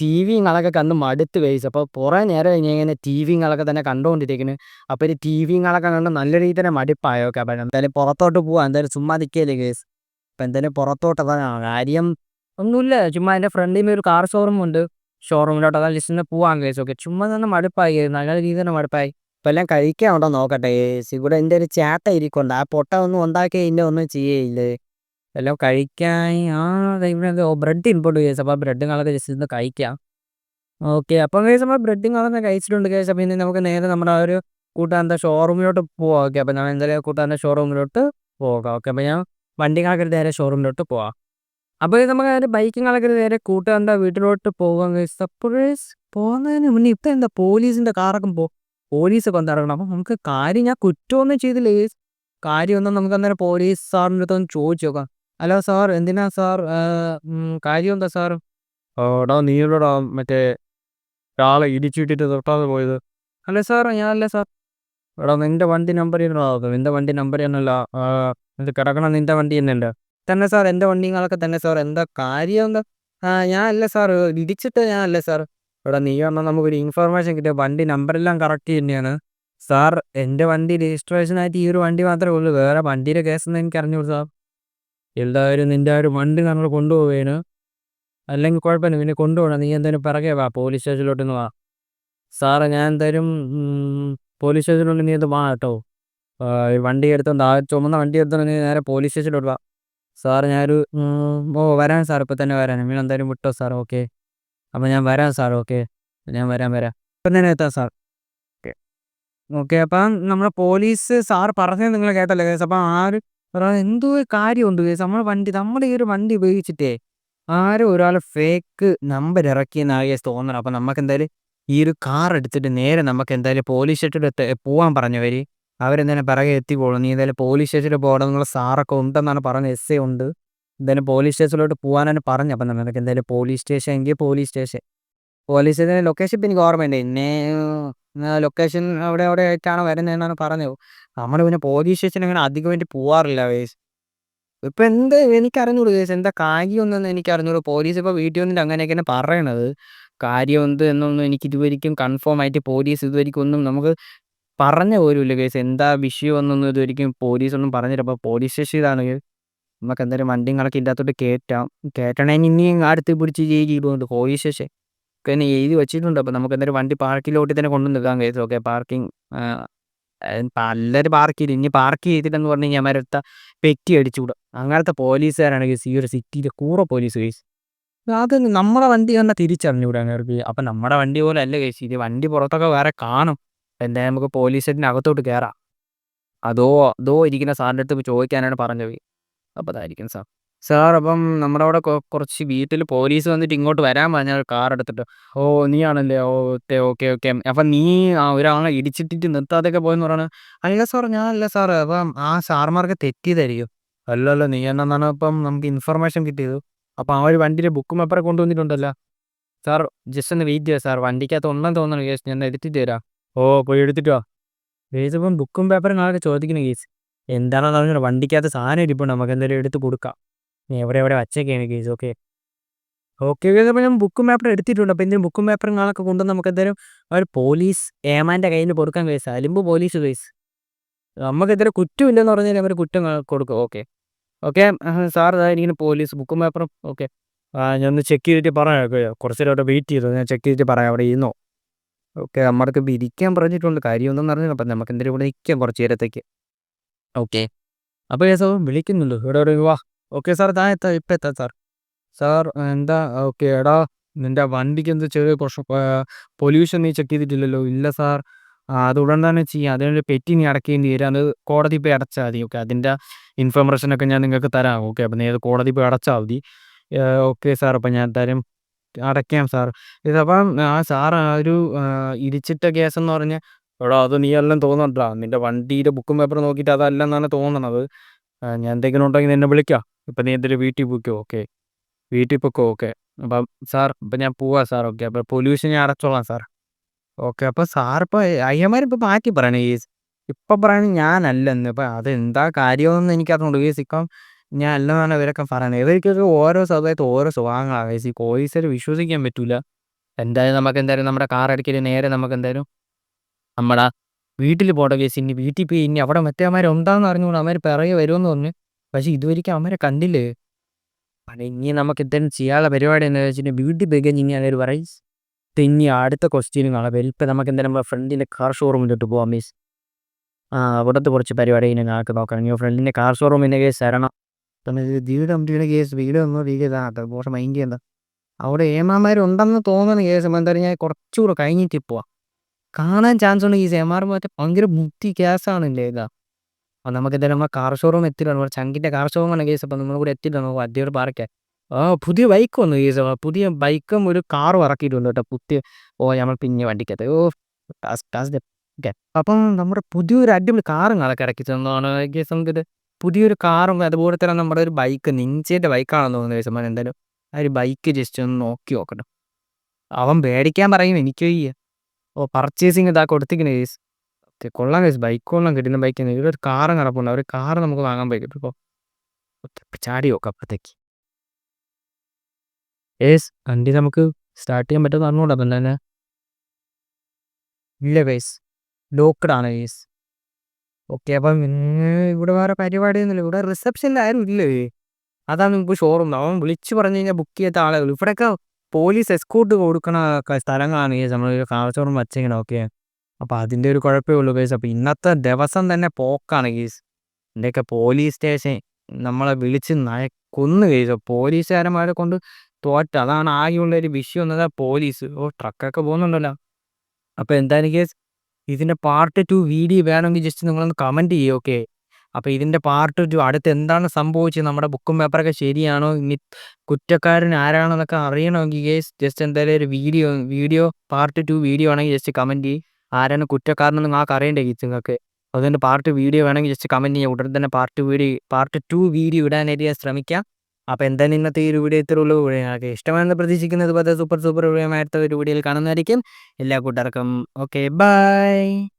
T വിങ്ങളൊക്കെ കണ്ട് മടുത്ത് vase അപ്പോൾ കുറേ നേരമായി ഞാൻ ഇങ്ങനെ ടി വിങ്ങളൊക്കെ തന്നെ കണ്ടുകൊണ്ടിരിക്കുന്നു അപ്പോൾ ഒരു ടി വിങ്ങളൊക്കെ കണ്ട് നല്ല രീതിയിൽ തന്നെ മടുപ്പായൊക്കെ. അപ്പോൾ എന്തായാലും പുറത്തോട്ട് പോവാം. എന്തായാലും ചുമ്മാ നിൽക്കുകയല്ലേ കേസ് അപ്പോൾ എന്തായാലും പുറത്തോട്ട് അതാണ് കാര്യം ഒന്നുമില്ല. ചുമ്മാ എന്റെ ഫ്രണ്ടിൽ ഒരു കാർ ഷോറൂം ഉണ്ട്. ഷോറൂമിലോട്ട് അതാ ജസ്റ്റ് ഒന്ന് പോവാൻ കേസ് ഓക്കെ ചുമ്മാ തന്നെ മടുപ്പായി. നല്ല രീതിയിൽ തന്നെ മടുപ്പായി. ഇപ്പം എല്ലാം കഴിക്കാൻ ഉണ്ടോ നോക്കട്ടെ കേസ് ഇവിടെ എന്റെ ഒരു ചേട്ട ഇരിക്കുന്നുണ്ട് ആ പൊട്ട ഒന്നും ഉണ്ടാക്കി ഇല്ല. ഒന്നും ചെയ്യയില്ലേ എല്ലാം കഴിക്കാൻ ആ ദേ ഇവിടെ എന്തോ ബ്രെഡ് ഇൻപോട്ട് കേസ് അപ്പോൾ ബ്രെഡുകളൊക്കെ ജസ്റ്റ് ഒന്ന് കഴിക്കാം. ഓക്കെ അപ്പം കേസ് നമ്മൾ ബ്രെഡുകളൊക്കെ കഴിച്ചിട്ടുണ്ട് കേസ് അപ്പോൾ ഇനി നമുക്ക് നേരെ നമ്മുടെ ആ ഒരു കൂട്ടാന്റെ ഷോറൂമിലോട്ട് പോവാം. ഓക്കെ അപ്പം ഞാൻ എന്തായാലും കൂട്ടാന്റെ ഷോറൂമിലോട്ട് പോകാം. ഓക്കെ അപ്പം ഞാൻ വണ്ടി കളക്കരുത് നേരെ ഷോറൂമിലോട്ട് പോവാം. അപ്പോൾ നമുക്ക് നേരെ കളക്കരുത് നേരെ കൂട്ടാന്റെ വീട്ടിലോട്ട് പോകാം കേസ് അപ്പോഴേ പോകുന്നതിന് മുന്നേ ഇപ്പം എന്താ പോലീസിന്റെ കാറൊക്കെ പോ പോലീസൊക്കെ വന്നിറങ്ങണം. അപ്പം നമുക്ക് കാര്യം ഞാൻ കുറ്റമൊന്നും ചെയ്തില്ല കാര്യമൊന്നും നമുക്ക് അന്നേരം പോലീസ് സാറിന്റെ അടുത്തൊന്ന് ചോദിച്ചു നോക്കാം. ഹലോ സാർ എന്തിനാ സാർ? കാര്യം എന്താ സാർ? എടാ എവിടെടാ മറ്റേ ഒരാളെ ഇടിച്ചിട്ടിട്ട് തൊട്ടാതെ പോയത്? അല്ല സാർ ഞാനല്ല സാർ. എടാ നിന്റെ വണ്ടി നമ്പർ ഇരുന്നോ നിന്റെ വണ്ടി നമ്പർ തന്നെയല്ല. ഇത് കിടക്കണം നിന്റെ വണ്ടി തന്നെ ഉണ്ട് തന്നെ സാർ എന്റെ വണ്ടി വണ്ടികളൊക്കെ തന്നെ സാർ. എന്താ കാര്യം എന്താ ഞാനല്ല ഞാൻ അല്ല സാർ. ഇടിച്ചിട്ട് ഞാനല്ല സാർ. എടാ നീ പറഞ്ഞാൽ നമുക്കൊരു ഇൻഫർമേഷൻ കിട്ടിയ വണ്ടി നമ്പറെല്ലാം കറക്റ്റ് തന്നെയാണ്. സാർ എന്റെ വണ്ടി രജിസ്ട്രേഷനായിട്ട് ഈ ഒരു വണ്ടി മാത്രമേ ഉള്ളൂ. വേറെ വണ്ടിയുടെ കേസൊന്നും എനിക്ക് അറിഞ്ഞൂടൂ സാർ. എല്ലാവരും നിന്റെ ആ ഒരു വണ്ടി നമ്മൾ കൊണ്ടുപോവേന്. അല്ലെങ്കിൽ കുഴപ്പമില്ല പിന്നെ കൊണ്ടുപോകണം നീ എന്തായാലും പിറകെ വാ പോലീസ് സ്റ്റേഷനിലോട്ട് ഒന്ന് വാ. സാറേ ഞാൻ എന്തായാലും പോലീസ് സ്റ്റേഷനിലോട്ട് നീ ഒന്ന് വാ കേട്ടോ. വണ്ടി എടുത്തോണ്ട് ആ ചുമന്ന വണ്ടി എടുത്തോണ്ട് നീ നേരെ പോലീസ് സ്റ്റേഷനിലോട്ട് വാ. സാറ് ഞാനൊരു ഓ വരാൻ സാർ ഇപ്പം തന്നെ വരാൻ നിങ്ങൾ എന്തായാലും വിട്ടോ സാർ ഓക്കെ. അപ്പം ഞാൻ വരാം സാർ ഓക്കെ. ഞാൻ വരാം വരാം. ഇപ്പം തന്നെ എത്താം സാർ. ഓക്കെ. ഓക്കെ അപ്പം നമ്മുടെ പോലീസ് സാർ പറഞ്ഞത് നിങ്ങൾ കേട്ടല്ലോ കേസ് അപ്പം ആ ഒരു എടാ, എന്തോ കാര്യമുണ്ട്. നമ്മുടെ വണ്ടി നമ്മുടെ ഈ ഒരു വണ്ടി ഉപയോഗിച്ചിട്ടേ ആരും ഒരാൾ ഫേക്ക് നമ്പർ ഇറക്കിയെന്നാണ് കേസ് തോന്നണം. അപ്പം നമുക്ക് എന്തായാലും ഈ ഒരു കാർ എടുത്തിട്ട് നേരെ നമുക്ക് എന്തായാലും പോലീസ് സ്റ്റേഷനിൽ എത്ത പോകാൻ പറഞ്ഞവർ അവരെന്തായാലും പിറകെ എത്തിക്കോളും. നീ എന്തായാലും പോലീസ് സ്റ്റേഷനിൽ പോകണം എന്നുള്ള സാറൊക്കെ ഉണ്ടെന്നാണ് പറഞ്ഞത് എസ് എ ഉണ്ട്. എന്തായാലും പോലീസ് സ്റ്റേഷനിലോട്ട് പോകാനാണ് പറഞ്ഞു. അപ്പം നമുക്ക് എന്തായാലും പോലീസ് സ്റ്റേഷൻ എങ്കിൽ പോലീസ് സ്റ്റേഷൻ പോലീസ് സ്റ്റേഷന്റെ ലൊക്കേഷൻ ഇപ്പം എനിക്ക് ഓർമ്മയുണ്ട്. എന്നെ ലൊക്കേഷൻ അവിടെ അവിടെ ആയിട്ടാണ് വരുന്നതെന്നാണ് പറഞ്ഞത്. നമ്മൾ പിന്നെ പോലീസ് സ്റ്റേഷൻ അങ്ങനെ അധികം വേണ്ടി പോവാറില്ല വേസ് ഇപ്പം എന്ത് എനിക്ക് അറിഞ്ഞൂടു കേസ് എന്താ കാര്യമൊന്നും എനിക്ക് അറിഞ്ഞൂടു പോലീസ് ഇപ്പോൾ വീട്ടിൽ വന്നിട്ട് അങ്ങനെയൊക്കെയാണ് പറയണത്. കാര്യം എന്ത് എന്നൊന്നും എനിക്ക് ഇതുവരിക്കും കൺഫേം ആയിട്ട് പോലീസ് ഇതുവരിക്കും ഒന്നും നമുക്ക് പറഞ്ഞ പോലുമില്ല കേസ് എന്താ വിഷയം എന്നൊന്നും ഇതുവരിക്കും പോലീസ് ഒന്നും പറഞ്ഞില്ല. അപ്പോൾ പോലീസ് സ്റ്റേഷൻ ഇതാണെങ്കിൽ നമുക്ക് എന്തായാലും വണ്ടികളൊക്കെ ഇതിനകത്തോട്ട് കയറ്റാം കയറ്റണമെങ്കിൽ ഇനിയും അടുത്ത് പിടിച്ച് ചെയ്തിടുന്നുണ്ട് പോലീസ് സ്റ്റേഷൻ ഒക്കെ എഴുതി വെച്ചിട്ടുണ്ട്. അപ്പോൾ നമുക്ക് എന്തായാലും വണ്ടി പാർക്കിലോട്ട് തന്നെ കൊണ്ടു നിൽക്കാം കേസ് ഓക്കെ പാർക്കിംഗ് പലരും പാർക്ക് ചെയ്ത് ഇനി പാർക്ക് ചെയ്തിട്ടെന്ന് പറഞ്ഞു കഴിഞ്ഞാൽ അവരടുത്ത പെറ്റി അടിച്ചുകൂടും അങ്ങനത്തെ പോലീസുകാരാണ് കേസ് ഈ ഒരു സിറ്റിയിലെ കൂറ പോലീസ് കേസ് അത് നമ്മുടെ വണ്ടി തന്നെ തിരിച്ചറിഞ്ഞുകൂടാ അവർക്ക് അപ്പം നമ്മുടെ വണ്ടി പോലെ അല്ല കേസ് ഇത് വണ്ടി പുറത്തൊക്കെ വേറെ കാണും. എന്തായാലും നമുക്ക് പോലീസ് സ്റ്റേഷന്റെ അകത്തോട്ട് കയറാം അതോ അതോ ഇരിക്കുന്ന സാറിന്റെ അടുത്ത് ചോദിക്കാനാണ് പറഞ്ഞത്. അപ്പോൾ അതായിരിക്കും സാർ. സാർ അപ്പം നമ്മുടെ അവിടെ കുറച്ച് വീട്ടിൽ പോലീസ് വന്നിട്ട് ഇങ്ങോട്ട് വരാൻ പറഞ്ഞ കാർ എടുത്തിട്ട്. ഓ നീ ആണല്ലേ ഓ ഓക്കെ ഓക്കെ ഓക്കെ. അപ്പം നീ ആ ഒരാളെ ഇടിച്ചിട്ടിട്ട് നിർത്താതെയൊക്കെ പോയെന്ന് പറയുന്നത് അല്ല സാർ ഞാനല്ല സാർ. അപ്പം ആ സാർമാർക്ക് തെറ്റിയതായിരിക്കും. അല്ലല്ല നീ എന്നാണ് ഇപ്പം നമുക്ക് ഇൻഫർമേഷൻ കിട്ടിയത്. അപ്പം ആ ഒരു വണ്ടിയുടെ ബുക്കും പേപ്പറെ കൊണ്ടുവന്നിട്ടുണ്ടല്ലോ സാർ ജസ്റ്റ് ഒന്ന് വെയിറ്റ് ചെയ്യുക സാർ. വണ്ടിക്കകത്ത് ഉണ്ടെന്ന് തോന്നുന്നു കേസ് ഞാൻ എടുത്തിട്ട് തരാം. ഓ പോയി എടുത്തിട്ട് വാ. കേസ് ഇപ്പം ബുക്കും പേപ്പറും ആളൊക്കെ ചോദിക്കുന്ന കേസ് എന്താണെന്ന് പറഞ്ഞാൽ വണ്ടിക്കകത്ത് സാധനം ഇരിപ്പുണ്ട്. നമുക്ക് എന്തായാലും എടുത്ത് കൊടുക്കാം. എവിടെ എവിടെ വച്ചൊക്കെയാണ് കേസ് ഓക്കെ ഓക്കെ ഓക്കെ അപ്പോൾ ഞാൻ ബുക്കും പേപ്പറും എടുത്തിട്ടുണ്ട്. അപ്പോൾ ഇതിന് ബുക്കും പേപ്പറും കാണൊക്കെ കൊണ്ടുവന്ന് നമുക്ക് എന്തായാലും ഒരു പോലീസ് ഏമാന്റെ കയ്യിൽ കൊടുക്കാൻ കേസ് അലിമ്പ് പോലീസ് കേസ് നമുക്ക് എത്ര കുറ്റമില്ലെന്ന് പറഞ്ഞാൽ അവർ കുറ്റം കൊടുക്കും. ഓക്കെ ഓക്കെ സാർ ഇങ്ങനെ പോലീസ് ബുക്കും പേപ്പറും ഓക്കെ ഞാൻ ഒന്ന് ചെക്ക് ചെയ്തിട്ട് പറയാം. കുറച്ചു നേരം അവിടെ വെയിറ്റ് ചെയ്തു. ഞാൻ ചെക്ക് ചെയ്തിട്ട് പറയാം അവിടെ ഇരുന്നോ. ഓക്കെ നമ്മൾക്ക് ഇരിക്കാൻ പറഞ്ഞിട്ടുണ്ട്. കാര്യമൊന്നും അറിഞ്ഞില്ല. അപ്പം നമുക്ക് എന്തെങ്കിലും ഇവിടെ നിൽക്കാം കുറച്ച് നേരത്തേക്ക്. ഓക്കെ അപ്പോൾ കേസ് വിളിക്കുന്നുണ്ട്. ഇവിടെ ഒരു വാ. ഓക്കെ സാർ താ എത്താം ഇപ്പം എത്താം സാർ സാർ എന്താ ഓക്കെ എടാ നിന്റെ വണ്ടിക്ക് എന്താ ചെറിയ പ്രശ്നം പൊല്യൂഷൻ നീ ചെക്ക് ചെയ്തിട്ടില്ലല്ലോ? ഇല്ല സാർ അത് ഉടൻ തന്നെ ചെയ്യാം. അതിനൊരു പെറ്റി നീ അടയ്ക്കേണ്ടി വരും. അത് കോടതി പോയി അടച്ചാൽ മതി. ഓക്കെ അതിന്റെ ഇൻഫർമേഷനൊക്കെ ഞാൻ നിങ്ങൾക്ക് തരാം. ഓക്കെ അപ്പം നീ അത് കോടതി പോയി അടച്ചാൽ മതി. ഓക്കെ സാർ അപ്പം ഞാൻ തരും അടയ്ക്കാം സാർ ഇതപ്പം ആ സാർ ഒരു ഇടിച്ചിട്ട കേസ് എന്ന് പറഞ്ഞാൽ എടാ അത് നീ എല്ലാം തോന്നണ്ടാ. നിന്റെ വണ്ടിയുടെ ബുക്കും പേപ്പറും നോക്കിയിട്ട് അതല്ലെന്നാണ് തോന്നണത്. ഞാൻ എന്തെങ്കിലും ഉണ്ടെങ്കിൽ നിന്നെ വിളിക്കാം. ഇപ്പം നീ എന്തെങ്കിലും വീട്ടിൽ പോയിക്കോ? ഓക്കെ. വീട്ടിൽ പോയിക്കോ? ഓക്കെ. അപ്പം സാർ ഇപ്പം ഞാൻ പോവാ സാർ. ഓക്കെ. അപ്പം പൊല്യൂഷൻ ഞാൻ അടച്ചോളാം സാർ. ഓക്കെ. അപ്പോൾ സാർ ഇപ്പോൾ അയ്യന്മാർ ഇപ്പോൾ മാറ്റി പറയണേ. ഈ ഇപ്പം പറയണത് ഞാനല്ലെന്ന്. ഇപ്പം അതെന്താ കാര്യമെന്ന് എനിക്കറിഞ്ഞുള്ളൂ ഈ സിക്കം ഞാൻ അല്ലെന്നാണ് ഇവരൊക്കെ പറയുന്നത്. ഇവർക്കൊക്കെ ഓരോ സമയത്ത് ഓരോ സ്വഭാവങ്ങളാണ്. ഈ പോലീസുകാർ വിശ്വസിക്കാൻ പറ്റില്ല എന്തായാലും നമുക്ക് എന്തായാലും നമ്മുടെ കാർ അടിക്കൽ നേരെ നമുക്ക് എന്തായാലും നമ്മുടെ വീട്ടിൽ പോകേണ്ട കേസ് ഇനി വീട്ടിൽ പോയി ഇനി അവിടെ മറ്റേമാർ ഉണ്ടാകുന്ന അറിഞ്ഞുകൊണ്ട് അമ്മമാർ പിറകെ വരുമെന്ന് പറഞ്ഞു പക്ഷെ ഇതുവരെയ്ക്കും അവന്മാരെ കണ്ടില്ലേ? ഇനി നമുക്ക് എന്തെങ്കിലും ചെയ്യാനുള്ള പരിപാടി എന്താ വെച്ചാൽ വീട്ടിൽ പോയി കഴിഞ്ഞ് ഇനി അവർ പറയും ഇനി അടുത്ത ക്വസ്റ്റ്യനും കാണാം. ഇപ്പം നമുക്ക് എന്തായാലും നമ്മുടെ ഫ്രണ്ടിന്റെ കാർ ഷോറൂമിലോട്ട് പോവാം മീസ് ആ അവിടുത്തെ കുറച്ച് പരിപാടി ഇനി ഞങ്ങൾക്ക് നോക്കാം. ഇനി ഫ്രണ്ടിന്റെ കാർ ഷോറൂമിന്റെ കേസ് തരണം. വീട് കമ്പനിയുടെ കേസ് വീട് വന്നു വീട് പോഷ മൈൻഡ് ചെയ്യണ്ട അവിടെ ഏമാമാരുണ്ടെന്ന് തോന്നുന്ന കേസ് എന്തായാലും ഞാൻ കുറച്ചുകൂടെ കഴിഞ്ഞിട്ട് പോവാം. കാണാൻ ചാൻസ് ഉണ്ട് ഈ ഏമാർ മറ്റേ ഭയങ്കര ബുദ്ധി കേസാണല്ലേ ഇതാ? അപ്പം നമുക്ക് എന്തായാലും നമ്മൾ കാർ ഷോറൂം എത്തിയില്ല നമ്മുടെ ചങ്കിന്റെ കാർ ഷോറൂം ആണ് കേസ് അപ്പം നമ്മൾ കൂടെ എത്തിയിട്ടുണ്ട്. നമുക്ക് അടിയോട് പാർക്കാൻ ആ. പുതിയ ബൈക്ക് വന്നു കേസ് പുതിയ ബൈക്കും ഒരു കാറും ഇറക്കിയിട്ടുണ്ട് കേട്ടോ. പുതിയ ഓ നമ്മൾ പിന്നെ വണ്ടിക്കകത്ത്. ഓ അപ്പം നമ്മുടെ പുതിയൊരു അടിപൊളി കാറും അതൊക്കെ ഇറക്കി തന്നതാണ് കേസ് നമുക്കിത് പുതിയൊരു കാറും അതുപോലെ തന്നെ നമ്മുടെ ഒരു ബൈക്ക് നിഞ്ചേന്റെ ബൈക്കാണെന്ന് തോന്നുന്നത് കേസ് നമ്മൾ എന്തായാലും ആ ഒരു ബൈക്ക് ജസ്റ്റ് ഒന്ന് നോക്കി നോക്കട്ടെ. അവൻ പേടിക്കാൻ പറയും എനിക്ക് ഓ പർച്ചേസിങ് ഇതാ കൊടുത്തിരിക്കുന്ന കേസ് കൊള്ളാം കഴിച്ചു ബൈക്ക് കൊള്ളാം. കിട്ടുന്ന ബൈക്ക് തന്നെ. ഇവിടെ ഒരു കാറും കിടപ്പുണ്ട് ഒരു കാറ് നമുക്ക് വാങ്ങാൻ പറ്റും ഇപ്പോൾ ചാടി നോക്കാം അപ്പുറത്തേക്ക്. ഏസ് വണ്ടി നമുക്ക് സ്റ്റാർട്ട് ചെയ്യാൻ പറ്റുമെന്ന് അറിഞ്ഞൂടാ അപ്പം തന്നെ ഇല്ല വേസ് ലോക്കഡാണ് കേസ് ഓക്കെ അപ്പം ഇവിടെ വേറെ പരിപാടിയൊന്നുമില്ല. ഇവിടെ റിസപ്ഷനിൽ ആരും ഇല്ലേ അതാണ് ഇപ്പോൾ ഷോറൂം അവൻ വിളിച്ചു പറഞ്ഞു കഴിഞ്ഞാൽ ബുക്ക് ചെയ്ത ആളുകൾ ഇവിടെയൊക്കെ പോലീസ് എസ്കോട്ട് കൊടുക്കണ സ്ഥലങ്ങളാണ് ഈ നമ്മൾ കാർ ഷോറൂം വച്ചിങ്ങനെ ഓക്കെ അപ്പോൾ അതിന്റെ ഒരു കുഴപ്പമേ ഉള്ളൂ കേസ് അപ്പോൾ ഇന്നത്തെ ദിവസം തന്നെ പോക്കാണ് കേസ് എന്റെയൊക്കെ പോലീസ് സ്റ്റേഷൻ നമ്മളെ വിളിച്ച് നയ കൊന്നു കേസ് പോലീസുകാരന്മാരെ കൊണ്ട് തോറ്റ. അതാണ് ആകെയുള്ള ഒരു വിഷയം എന്നത് പോലീസ് ഓ ട്രക്കൊക്കെ പോകുന്നുണ്ടല്ലോ. അപ്പോൾ എന്തായാലും കേസ് ഇതിന്റെ പാർട്ട് ടു വീഡിയോ വേണമെങ്കിൽ ജസ്റ്റ് നിങ്ങളൊന്ന് കമന്റ് ചെയ്യുക ഓക്കെ അപ്പോൾ ഇതിന്റെ പാർട്ട് ടു അടുത്ത് എന്താണ് സംഭവിച്ചത്? നമ്മുടെ ബുക്കും പേപ്പറൊക്കെ ശരിയാണോ? ഇനി കുറ്റക്കാരൻ ആരാണെന്നൊക്കെ അറിയണമെങ്കിൽ കേസ് ജസ്റ്റ് എന്തായാലും ഒരു video video part two video ആണെങ്കിൽ ജസ്റ്റ് കമന്റ് ചെയ്യും. ആരാണ് കുറ്റക്കാരനെന്ന് നിങ്ങൾക്ക് അറിയണ്ടേ ഈ നിങ്ങൾക്ക്? അതുകൊണ്ട് പാർട്ട് വീഡിയോ വേണമെങ്കിൽ ജസ്റ്റ് കമന്റ് ചെയ്യുക ഉടൻ തന്നെ part video part two video ഇടാനായിട്ട് ശ്രമിക്കാം. അപ്പോൾ എന്തായാലും ഇന്നത്തെ ഈ ഒരു വീഡിയോ ഇത്ര ഉള്ളൂ. നിങ്ങൾക്ക് ഇഷ്ടമാണെന്ന് പ്രതീക്ഷിക്കുന്നത് പോലെ സൂപ്പർ സൂപ്പർ വീഡിയോ ഒരു വീഡിയോയിൽ കാണുന്നതായിരിക്കും. എല്ലാ കൂട്ടർക്കും ഓക്കെ ബൈ